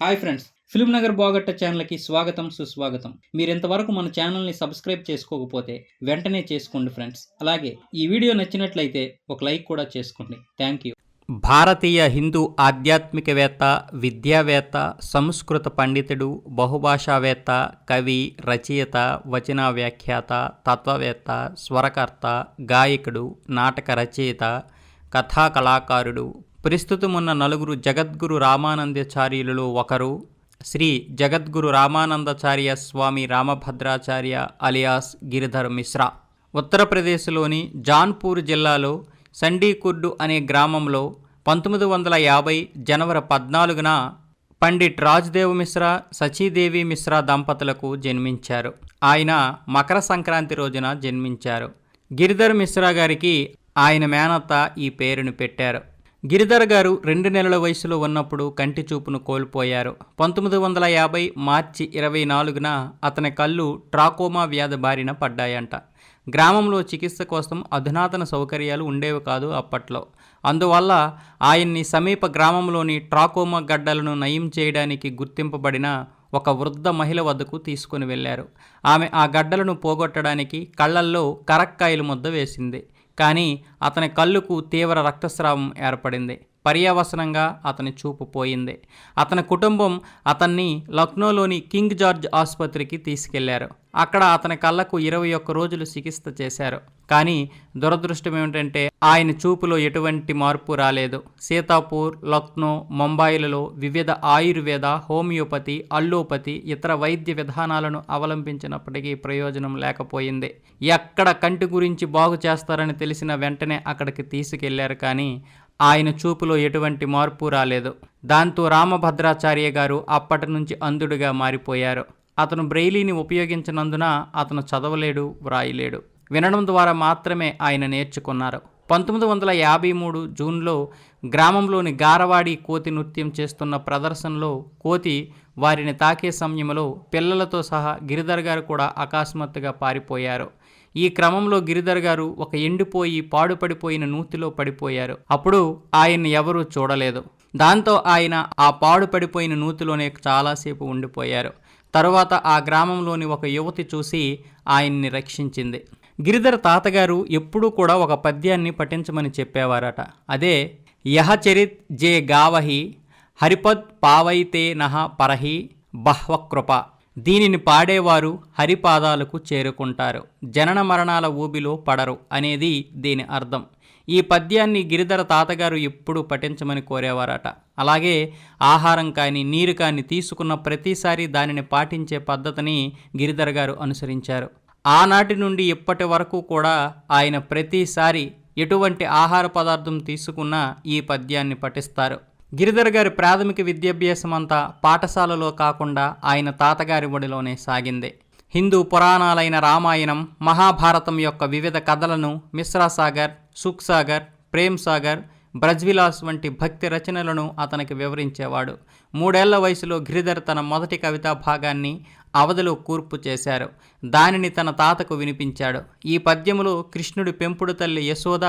Hi friends film Nagar బాగట్ట ఛానల్కి స్వాగతం సుస్వాగతం. మీరు ఇంతవరకు మన ఛానల్ని సబ్స్క్రైబ్ చేసుకోకపోతే వెంటనే చేసుకోండి ఫ్రెండ్స్. అలాగే ఈ వీడియో నచ్చినట్లయితే ఒక లైక్ కూడా చేసుకోండి. Thank you. భారతీయ హిందూ ఆధ్యాత్మికవేత్త విద్యావేత్త సంస్కృత పండితుడు బహుభాషావేత్త కవి రచయిత వచన వ్యాఖ్యాత తత్వవేత్త స్వరకర్త గాయకుడు నాటక రచయిత కథా కళాకారుడు ప్రస్తుతమున్న నలుగురు జగద్గురు రామానందాచార్యులలో ఒకరు శ్రీ జగద్గురు రామానందాచార్య స్వామి రామభద్రాచార్య అలియాస్ గిరిధర్ మిశ్రా. ఉత్తరప్రదేశ్లోని జాన్పూర్ జిల్లాలో సండీకుర్డు అనే గ్రామంలో పంతొమ్మిది వందల యాభై జనవరి పద్నాలుగున పండిట్ రాజ్దేవ్ మిశ్రా సచీదేవి మిశ్రా దంపతులకు జన్మించారు. ఆయన మకర సంక్రాంతి రోజున జన్మించారు. గిరిధర్ మిశ్రా గారికి ఆయన మేనత్త ఈ పేరును పెట్టారు. గిరిధర్ గారు రెండు నెలల వయసులో ఉన్నప్పుడు కంటి చూపును కోల్పోయారు. పంతొమ్మిది వందల యాభై మార్చి ఇరవై నాలుగున అతని కళ్ళు ట్రాకోమా వ్యాధి బారిన పడ్డాయంట. గ్రామంలో చికిత్స కోసం అధునాతన సౌకర్యాలు ఉండేవి కాదు అప్పట్లో. అందువల్ల ఆయన్ని సమీప గ్రామంలోని ట్రాకోమా గడ్డలను నయం చేయడానికి గుర్తింపబడిన ఒక వృద్ధ మహిళ వద్దకు తీసుకుని వెళ్ళారు. ఆమె ఆ గడ్డలను పోగొట్టడానికి కళ్ళల్లో కరక్కాయలు ముద్ద వేసింది. కానీ అతని కళ్ళుకు తీవ్ర రక్తస్రావం ఏర్పడింది. పర్యవసనంగా అతని చూపు పోయింది. అతని కుటుంబం అతన్ని లక్నోలోని కింగ్ జార్జ్ ఆసుపత్రికి తీసుకెళ్ళారు. అక్కడ అతని కళ్ళకు ఇరవై ఒక్క రోజులు చికిత్స చేశారు. కానీ దురదృష్టం ఏమిటంటే ఆయన చూపులో ఎటువంటి మార్పు రాలేదు. సీతాపూర్ లక్నో ముంబాయిలలో వివిధ ఆయుర్వేద హోమియోపతి అల్లోపతి ఇతర వైద్య విధానాలను అవలంబించినప్పటికీ ప్రయోజనం లేకపోయింది. ఎక్కడ కంటి గురించి బాగు చేస్తారని తెలిసిన వెంటనే అక్కడికి తీసుకెళ్ళారు కానీ ఆయన చూపులో ఎటువంటి మార్పు రాలేదు. దాంతో రామభద్రాచార్య గారు అప్పటి నుంచి అంధుడిగా మారిపోయారు. అతను బ్రెయిలీని ఉపయోగించినందున అతను చదవలేడు వ్రాయలేడు. వినడం ద్వారా మాత్రమే ఆయన నేర్చుకున్నారు. పంతొమ్మిది వందల యాభై మూడు జూన్లో గ్రామంలోని గారవాడి కోతి నృత్యం చేస్తున్న ప్రదర్శనలో కోతి వారిని తాకే సమయంలో పిల్లలతో సహా గిరిధర్ గారు కూడా అకస్మాత్తుగా పారిపోయారు. ఈ క్రమంలో గిరిధర్ గారు ఒక ఎండిపోయి పాడుపడిపోయిన నూతిలో పడిపోయారు. అప్పుడు ఆయన్ని ఎవరూ చూడలేదు. దాంతో ఆయన ఆ పాడుపడిపోయిన నూతిలోనే చాలాసేపు ఉండిపోయారు. తరువాత ఆ గ్రామంలోని ఒక యువతి చూసి ఆయన్ని రక్షించింది. గిరిధర్ తాతగారు ఎప్పుడూ కూడా ఒక పద్యాన్ని పఠించమని చెప్పేవారట. అదే యహచరిత్ జే గావహి హరిపద్ పావైతే నహ పరహి బహ్వకృప దీనిని పాడేవారు హరిపాదాలకు చేరుకుంటారు. జనన మరణాల ఊబిలో పడరు అనేది దీని అర్థం. ఈ పద్యాన్ని గిరిధర తాతగారు ఎప్పుడూ పఠించమని కోరేవారట. అలాగే ఆహారం కానీ నీరు కానీ తీసుకున్న ప్రతిసారి దానిని పాటించే పద్ధతిని గిరిధర్ గారు అనుసరించారు. ఆనాటి నుండి ఇప్పటి వరకు కూడా ఆయన ప్రతిసారి ఎటువంటి ఆహార పదార్థం తీసుకున్నా ఈ పద్యాన్ని పఠిస్తారు. గిరిధర్ గారి ప్రాథమిక విద్యాభ్యాసం అంతా పాఠశాలలో కాకుండా ఆయన తాతగారి ఒడిలోనే సాగింది. హిందూ పురాణాలైన రామాయణం మహాభారతం యొక్క వివిధ కథలను మిశ్రాసాగర్ సుఖ్సాగర్ ప్రేమ్సాగర్ బ్రజ్విలాస్ వంటి భక్తి రచనలను అతనికి వివరించేవాడు. మూడేళ్ళ వయసులో గిరిధర్ తన మొదటి కవితా భాగాన్ని అవధిలో కూర్పు చేశారు. దానిని తన తాతకు వినిపించాడు. ఈ పద్యములో కృష్ణుడి పెంపుడు తల్లి యశోద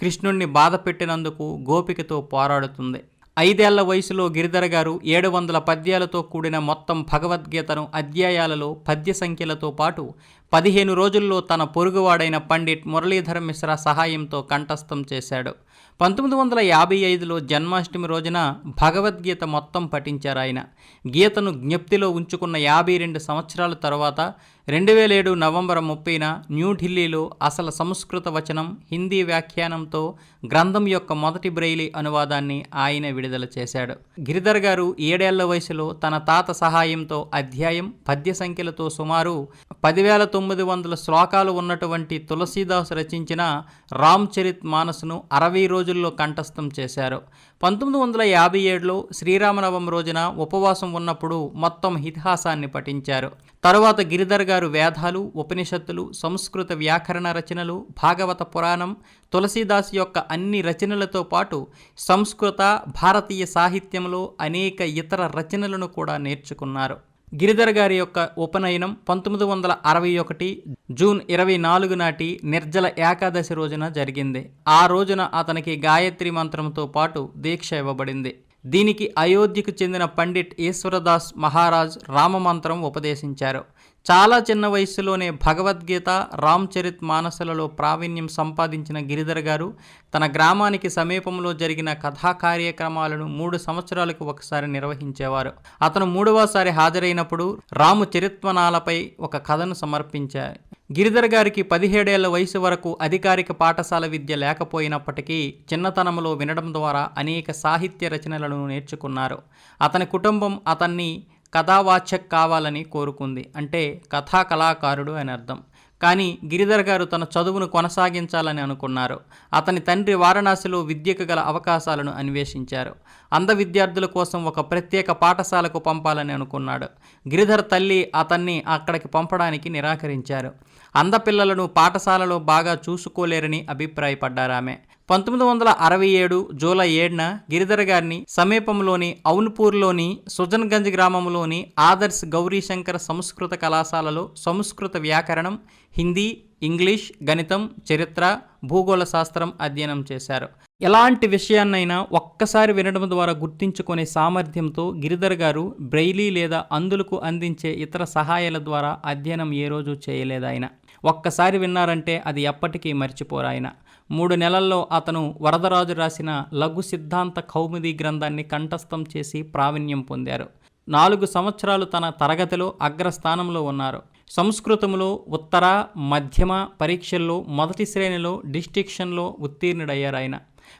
కృష్ణుణ్ణి బాధ పెట్టినందుకు గోపికతో పోరాడుతుంది. ఐదేళ్ళ వయసులో గిరిధర గారు ఏడు వందల పద్యాలతో కూడిన మొత్తం భగవద్గీతను అధ్యాయాలలో పద్య సంఖ్యలతో పాటు పదిహేను రోజుల్లో తన పొరుగువాడైన పండిట్ మురళీధర్ మిశ్రా సహాయంతో కంఠస్థం చేశాడు. పంతొమ్మిది వందల యాభై ఐదులో జన్మాష్టమి రోజున భగవద్గీత మొత్తం పఠించారు ఆయన. గీతను జ్ఞప్తిలో ఉంచుకున్న యాభై రెండు సంవత్సరాల తర్వాత రెండు వేల ఏడు నవంబర్ ముప్పైన న్యూఢిల్లీలో అసలు సంస్కృత వచనం హిందీ వ్యాఖ్యానంతో గ్రంథం యొక్క మొదటి బ్రెయిలీ అనువాదాన్ని ఆయన విడుదల చేశాడు. గిరిధర్ గారు ఏడేళ్ళ వయసులో తన తాత సహాయంతో అధ్యాయం పద్య సంఖ్యలతో సుమారు పదివేలతో తొమ్మిది వందల శ్లోకాలు ఉన్నటువంటి తులసీదాస్ రచించిన రామ్ చరిత్ మానస్ను అరవై రోజుల్లో కంఠస్థం చేశారు. పంతొమ్మిది వందల యాభై ఏడులో శ్రీరామనవం రోజున ఉపవాసం ఉన్నప్పుడు మొత్తం ఇతిహాసాన్ని పఠించారు. తరువాత గిరిధర్ గారు వేదాలు ఉపనిషత్తులు సంస్కృత వ్యాకరణ రచనలు భాగవత పురాణం తులసీదాస్ యొక్క అన్ని రచనలతో పాటు సంస్కృత భారతీయ సాహిత్యంలో అనేక ఇతర రచనలను కూడా నేర్చుకున్నారు. గిరిధర్ గారి యొక్క ఉపనయనం పంతొమ్మిది వందల అరవై ఒకటి జూన్ ఇరవై నాలుగు నాటి నిర్జల ఏకాదశి రోజున జరిగింది. ఆ రోజున అతనికి గాయత్రి మంత్రంతో పాటు దీక్ష ఇవ్వబడింది. దీనికి అయోధ్యకు చెందిన పండిట్ ఈశ్వరదాస్ మహారాజ్ రామమంత్రం ఉపదేశించారు. చాలా చిన్న వయసులోనే భగవద్గీత రామ్ చరిత్ మానసులలో ప్రావీణ్యం సంపాదించిన గిరిధర్ గారు తన గ్రామానికి సమీపంలో జరిగిన కథా కార్యక్రమాలను మూడు సంవత్సరాలకు ఒకసారి నిర్వహించేవారు. అతను మూడవసారి హాజరైనప్పుడు రాము చరిత్మనాలపై ఒక కథను సమర్పించారు. గిరిధర్ గారికి పదిహేడేళ్ళ వయసు వరకు అధికారిక పాఠశాల విద్య లేకపోయినప్పటికీ చిన్నతనంలో వినడం ద్వారా అనేక సాహిత్య రచనలను నేర్చుకున్నారు. అతని కుటుంబం అతన్ని కథావాచక్ కావాలని కోరుకుంది. అంటే కథా కళాకారుడు అని అర్థం. కానీ గిరిధర్ గారు తన చదువును కొనసాగించాలని అనుకున్నారు. అతని తండ్రి వారణాసిలో విద్యకు గల అవకాశాలను అన్వేషించారు. అంధ విద్యార్థుల కోసం ఒక ప్రత్యేక పాఠశాలకు పంపాలని అనుకున్నాడు. గిరిధర్ తల్లి అతన్ని అక్కడికి పంపడానికి నిరాకరించారు. అందపిల్లలను పాఠశాలలో బాగా చూసుకోలేరని అభిప్రాయపడ్డారామె. పంతొమ్మిది వందల అరవై ఏడు జూలై ఏడున గిరిధర్ గారిని సమీపంలోని అవున్పూర్లోని సుజన్గంజ్ గ్రామంలోని ఆదర్శ్ గౌరీశంకర్ సంస్కృత కళాశాలలో సంస్కృత వ్యాకరణం హిందీ ఇంగ్లీష్ గణితం చరిత్ర భూగోళ శాస్త్రం అధ్యయనం చేశారు. ఎలాంటి విషయాన్నైనా ఒక్కసారి వినడం ద్వారా గుర్తించుకునే సామర్థ్యంతో గిరిధర్ గారు బ్రెయిలీ లేదా అందులకు అందించే ఇతర సహాయాల ద్వారా అధ్యయనం ఏ రోజు చేయలేదాయన. ఒక్కసారి విన్నారంటే అది ఎప్పటికీ మర్చిపోరాయన మూడు నెలల్లో అతను వరదరాజు రాసిన లఘు సిద్ధాంత కౌముది గ్రంథాన్ని కంఠస్థం చేసి ప్రావీణ్యం పొందారు. నాలుగు సంవత్సరాలు తన తరగతిలో అగ్రస్థానంలో ఉన్నారు. సంస్కృతంలో ఉత్తర మధ్యమ పరీక్షల్లో మొదటి శ్రేణిలో డిస్టిక్షన్లో ఉత్తీర్ణుడయ్యారు ఆయన.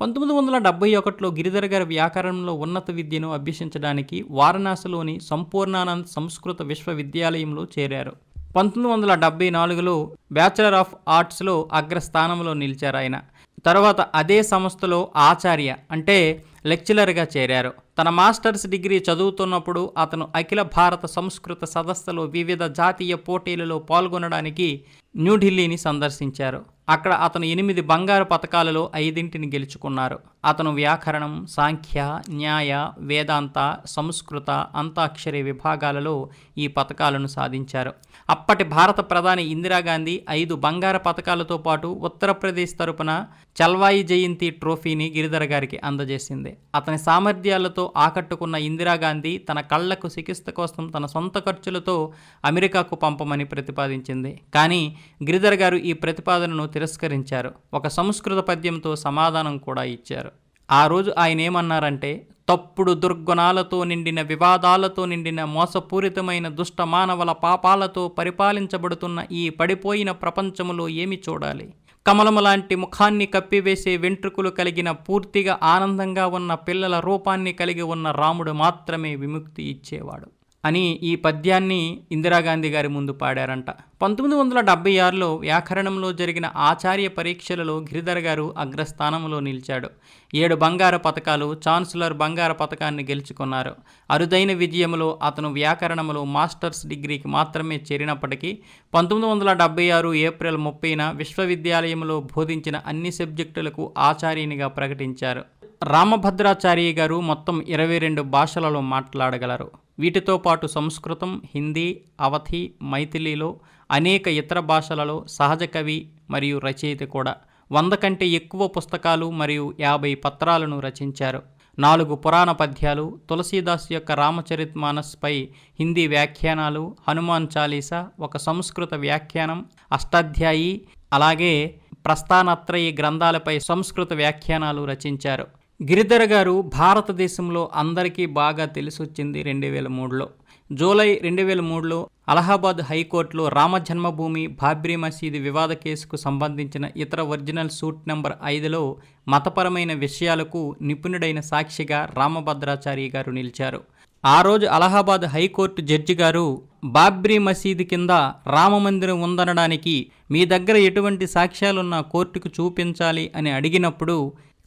పంతొమ్మిది వందల డెబ్బై ఒకటిలో గిరిధర్ గారి వ్యాకరణంలో ఉన్నత విద్యను అభ్యసించడానికి వారణాసిలోని సంపూర్ణానంద్ సంస్కృత విశ్వవిద్యాలయంలో చేరారు. పంతొమ్మిది వందల డెబ్బై నాలుగులో బ్యాచిలర్ ఆఫ్ ఆర్ట్స్లో అగ్రస్థానంలో నిలిచారు ఆయన. తర్వాత అదే సంస్థలో ఆచార్య అంటే లెక్చరర్గా చేరారు. తన మాస్టర్స్ డిగ్రీ చదువుతున్నప్పుడు అతను అఖిల భారత సంస్కృత సదస్సులో వివిధ జాతీయ పోటీలలో పాల్గొనడానికి న్యూఢిల్లీని సందర్శించారు. అక్కడ అతను ఎనిమిది బంగారు పథకాలలో ఐదింటిని గెలుచుకున్నారు. అతను వ్యాకరణం సాంఖ్య న్యాయ వేదాంత సంస్కృత అంతాక్షరి విభాగాలలో ఈ పథకాలను సాధించారు. అప్పటి భారత ప్రధాని ఇందిరాగాంధీ ఐదు బంగార పథకాలతో పాటు ఉత్తరప్రదేశ్ తరపున చల్వాయి జయంతి ట్రోఫీని గిరిధర గారికి అందజేసింది. అతని సామర్థ్యాలతో ఆకట్టుకున్న ఇందిరాగాంధీ తన కళ్ళకు చికిత్స కోసం తన సొంత ఖర్చులతో అమెరికాకు పంపమని ప్రతిపాదించింది. కానీ గిరిధర్ గారు ఈ ప్రతిపాదనను తిరస్కరించారు. ఒక సంస్కృత పద్యంతో సమాధానం కూడా ఇచ్చారు. ఆ రోజు ఆయన ఏమన్నారంటే తప్పుడు దుర్గుణాలతో నిండిన వివాదాలతో నిండిన మోసపూరితమైన దుష్ట మానవుల పాపాలతో పరిపాలించబడుతున్న ఈ పడిపోయిన ప్రపంచములో ఏమి చూడాలి? కమలము లాంటి ముఖాన్ని కప్పివేసే వెంట్రుకలు కలిగిన పూర్తిగా ఆనందంగా ఉన్న పిల్లల రూపాన్ని కలిగి ఉన్న రాముడు మాత్రమే విముక్తి ఇచ్చేవాడు. అని ఈ పద్యాన్ని ఇందిరాగాంధీ గారి ముందు పాడారంట. పంతొమ్మిది వందల డెబ్బై ఆరులో వ్యాకరణంలో జరిగిన ఆచార్య పరీక్షలలో గిరిధర్ గారు అగ్రస్థానంలో నిలిచాడు. ఏడు బంగార పథకాలు ఛాన్సలర్ బంగార పథకాన్ని గెలుచుకున్నారు. అరుదైన విజయంలో అతను వ్యాకరణంలో మాస్టర్స్ డిగ్రీకి మాత్రమే చేరినప్పటికీ పంతొమ్మిది వందల డెబ్బై ఆరు ఏప్రిల్ ముప్పైన విశ్వవిద్యాలయంలో బోధించిన అన్ని సబ్జెక్టులకు ఆచార్యునిగా ప్రకటించారు. రామభద్రాచార్య గారు మొత్తం ఇరవై రెండు భాషలలో మాట్లాడగలరు. వీటితో పాటు సంస్కృతం హిందీ అవధి మైథిలిలో అనేక ఇతర భాషలలో సహజ కవి మరియు రచయిత కూడా వంద కంటే ఎక్కువ పుస్తకాలు మరియు యాభై పత్రాలను రచించారు. నాలుగు పురాణ పద్యాలు తులసీదాస్ యొక్క రామచరిత్ మానస్పై హిందీ వ్యాఖ్యానాలు హనుమాన్ చాలీసా ఒక సంస్కృత వ్యాఖ్యానం అష్టాధ్యాయి అలాగే ప్రస్థానత్రయి గ్రంథాలపై సంస్కృత వ్యాఖ్యానాలు రచించారు. గిరిధర్ గారు భారతదేశంలో అందరికీ బాగా తెలిసొచ్చింది రెండు వేల మూడులో జూలై రెండు వేల మూడులో అలహాబాద్ హైకోర్టులో రామ జన్మభూమి బాబ్రీ మసీదు వివాద కేసుకు సంబంధించిన ఇతర ఒరిజినల్ సూట్ నెంబర్ ఐదులో మతపరమైన విషయాలకు నిపుణుడైన సాక్షిగా రామభద్రాచారి గారు నిలిచారు. ఆ రోజు అలహాబాద్ హైకోర్టు జడ్జి గారు బాబ్రీ మసీదు కింద రామమందిరం ఉందనడానికి మీ దగ్గర ఎటువంటి సాక్ష్యాలున్నా కోర్టుకు చూపించాలి అని అడిగినప్పుడు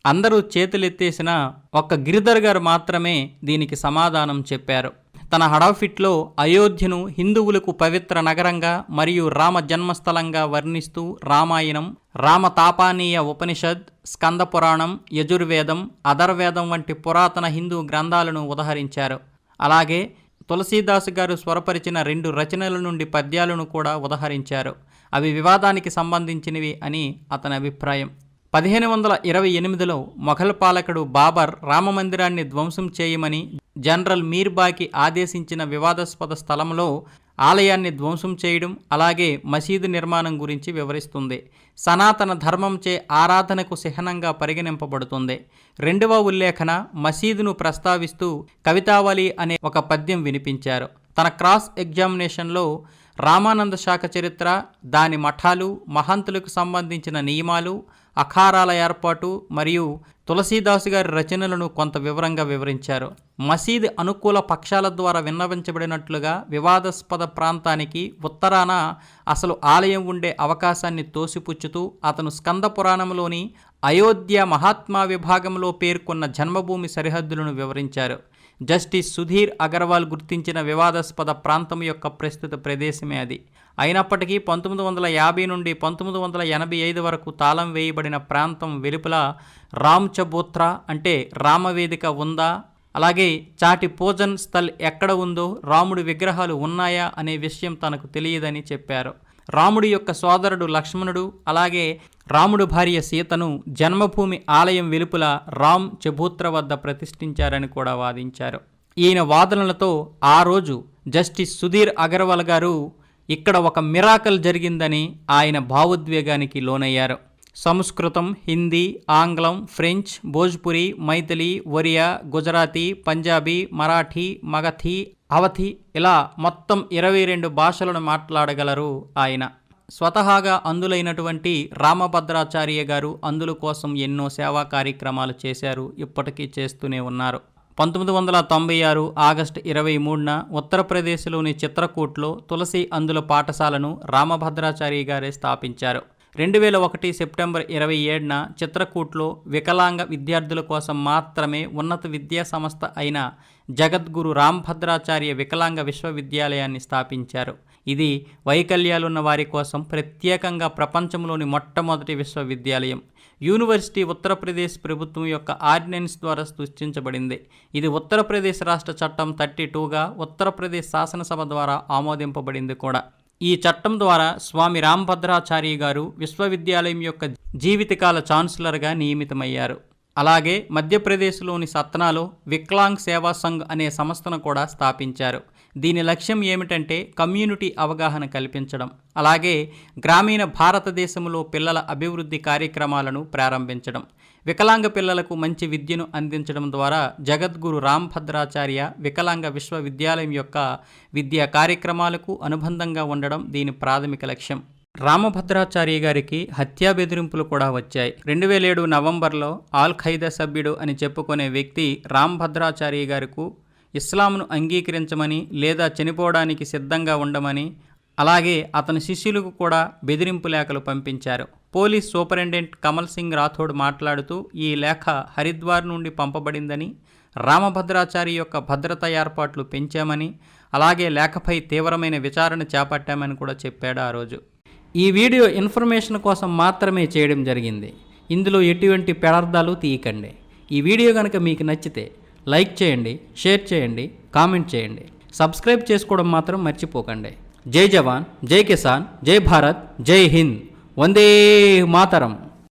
అందరూ చేతులెత్తేసిన ఒక్క గిరిధర్ గారు మాత్రమే దీనికి సమాధానం చెప్పారు. తన హడాఫిట్లో అయోధ్యను హిందువులకు పవిత్ర నగరంగా మరియు రామ జన్మస్థలంగా వర్ణిస్తూ రామాయణం రామతాపానీయ ఉపనిషద్ స్కంద పురాణం యజుర్వేదం అధర్వేదం వంటి పురాతన హిందూ గ్రంథాలను ఉదహరించారు. అలాగే తులసీదాస్ గారు స్వరపరిచిన రెండు రచనల నుండి పద్యాలను కూడా ఉదహరించారు. అవి వివాదానికి సంబంధించినవి అని అతని అభిప్రాయం. పదిహేను వందల ఇరవై ఎనిమిదిలో మొఘల్ పాలకుడు బాబర్ రామమందిరాన్ని ధ్వంసం చేయమని జనరల్ మీర్బాకి ఆదేశించిన వివాదాస్పద స్థలంలో ఆలయాన్ని ధ్వంసం చేయడం అలాగే మసీదు నిర్మాణం గురించి వివరిస్తుంది. సనాతన ధర్మంచే ఆరాధనకు చిహ్నంగా పరిగణింపబడుతుంది. రెండవ ఉల్లేఖన మసీదును ప్రస్తావిస్తూ కవితావళి అనే ఒక పద్యం వినిపించారు. తన క్రాస్ ఎగ్జామినేషన్లో రామానంద శాఖ చరిత్ర దాని మఠాలు మహంతులకు సంబంధించిన నియమాలు అఖారాల ఏర్పాటు మరియు తులసీదాసు గారి రచనలను కొంత వివరంగా వివరించారు. మసీద్ అనుకూల పక్షాల ద్వారా విన్నవించబడినట్లుగా వివాదాస్పద ప్రాంతానికి ఉత్తరాన అసలు ఆలయం ఉండే అవకాశాన్ని తోసిపుచ్చుతూ అతను స్కంద పురాణంలోని అయోధ్య మహాత్మా విభాగంలో పేర్కొన్న జన్మభూమి సరిహద్దులను వివరించారు. జస్టిస్ సుధీర్ అగర్వాల్ గుర్తించిన వివాదాస్పద ప్రాంతం యొక్క ప్రస్తుత ప్రదేశమే అది. అయినప్పటికీ పంతొమ్మిది వందల యాభై నుండి పంతొమ్మిది వందల ఎనభై ఐదు వరకు తాళం వేయబడిన ప్రాంతం వెలుపల రామ్చబూత్ర అంటే రామవేదిక ఉందా? అలాగే చాటి పూజన్ స్థల్ ఎక్కడ ఉందో? రాముడి విగ్రహాలు ఉన్నాయా? అనే విషయం తనకు తెలియదని చెప్పారు. రాముడి యొక్క సోదరుడు లక్ష్మణుడు అలాగే రాముడు భార్య సీతను జన్మభూమి ఆలయం వెలుపల రామ్ చబూత్ర వద్ద ప్రతిష్ఠించారని కూడా వాదించారు. ఈయన వాదనలతో ఆ రోజు జస్టిస్ సుధీర్ అగర్వాల్ గారు ఇక్కడ ఒక మిరాకల్ జరిగిందని ఆయన భావోద్వేగానికి లోనయ్యారు. సంస్కృతం హిందీ ఆంగ్లం ఫ్రెంచ్ భోజ్పురి మైథిలి ఒరియా గుజరాతీ పంజాబీ మరాఠీ మగథి అవధి ఇలా మొత్తం ఇరవై రెండు భాషలను మాట్లాడగలరు ఆయన. స్వతహాగా అందులైనటువంటి రామభద్రాచార్య గారు అందుల కోసం ఎన్నో సేవా కార్యక్రమాలు చేశారు ఇప్పటికీ చేస్తూనే ఉన్నారు. పంతొమ్మిది వందల తొంభై ఆరు ఆగస్టు ఇరవై మూడున ఉత్తరప్రదేశ్లోని చిత్రకూట్లో తులసి అందుల పాఠశాలను రామభద్రాచార్య గారే స్థాపించారు. రెండు వేల ఒకటి సెప్టెంబర్ ఇరవై ఏడున చిత్రకూట్లో వికలాంగ విద్యార్థుల కోసం మాత్రమే ఉన్నత విద్యా సంస్థ అయిన జగద్గురు రాంభద్రాచార్య వికలాంగ విశ్వవిద్యాలయాన్ని స్థాపించారు. ఇది వైకల్యాలున్న వారి కోసం ప్రత్యేకంగా ప్రపంచంలోని మొట్టమొదటి విశ్వవిద్యాలయం. యూనివర్సిటీ ఉత్తరప్రదేశ్ ప్రభుత్వం యొక్క ఆర్డినెన్స్ ద్వారా సృష్టించబడింది. ఇది ఉత్తరప్రదేశ్ రాష్ట్ర చట్టం థర్టీ టూగా ఉత్తరప్రదేశ్ శాసనసభ ద్వారా ఆమోదింపబడింది కూడా. ఈ చట్టం ద్వారా స్వామి రామభద్రాచార్య గారు విశ్వవిద్యాలయం యొక్క జీవితకాల ఛాన్సలర్గా నియమితమయ్యారు. అలాగే మధ్యప్రదేశ్లోని సత్నాలో విక్లాంగ్ సేవా సంఘ్ అనే సంస్థను కూడా స్థాపించారు. దీని లక్ష్యం ఏమిటంటే కమ్యూనిటీ అవగాహన కల్పించడం. అలాగే గ్రామీణ భారతదేశంలో పిల్లల అభివృద్ధి కార్యక్రమాలను ప్రారంభించడం. వికలాంగ పిల్లలకు మంచి విద్యను అందించడం ద్వారా జగద్గురు రాంభద్రాచార్య వికలాంగ విశ్వవిద్యాలయం యొక్క విద్యా కార్యక్రమాలకు అనుబంధంగా ఉండడం దీని ప్రాథమిక లక్ష్యం. రామభద్రాచార్య గారికి హత్యా బెదిరింపులు కూడా వచ్చాయి. రెండు వేల ఏడు నవంబర్లో ఆల్ ఖైదా సభ్యుడు అని చెప్పుకునే వ్యక్తి రామభద్రాచార్య గారికి ఇస్లాంను అంగీకరించమని లేదా చనిపోవడానికి సిద్ధంగా ఉండమని అలాగే అతని శిష్యులకు కూడా బెదిరింపు లేఖలు పంపించారు. పోలీస్ సూపరింటెండెంట్ కమల్ సింగ్ రాథోడ్ మాట్లాడుతూ ఈ లేఖ హరిద్వార్ నుండి పంపబడిందని రామభద్రాచారి యొక్క భద్రతా ఏర్పాట్లు పెంచామని అలాగే లేఖపై తీవ్రమైన విచారణ చేపట్టామని కూడా చెప్పాడు ఆ రోజు. ఈ వీడియో ఇన్ఫర్మేషన్ కోసం మాత్రమే చేయడం జరిగింది. ఇందులో ఎటువంటి పెడార్థాలు తీయకండి. ఈ వీడియో కనుక మీకు నచ్చితే లైక్ చేయండి షేర్ చేయండి కామెంట్ చేయండి. సబ్స్క్రైబ్ చేసుకోవడం మాత్రం మర్చిపోకండి. జై జవాన్ జై కిసాన్ జై భారత్ జై హింద్. వందే మాతరం.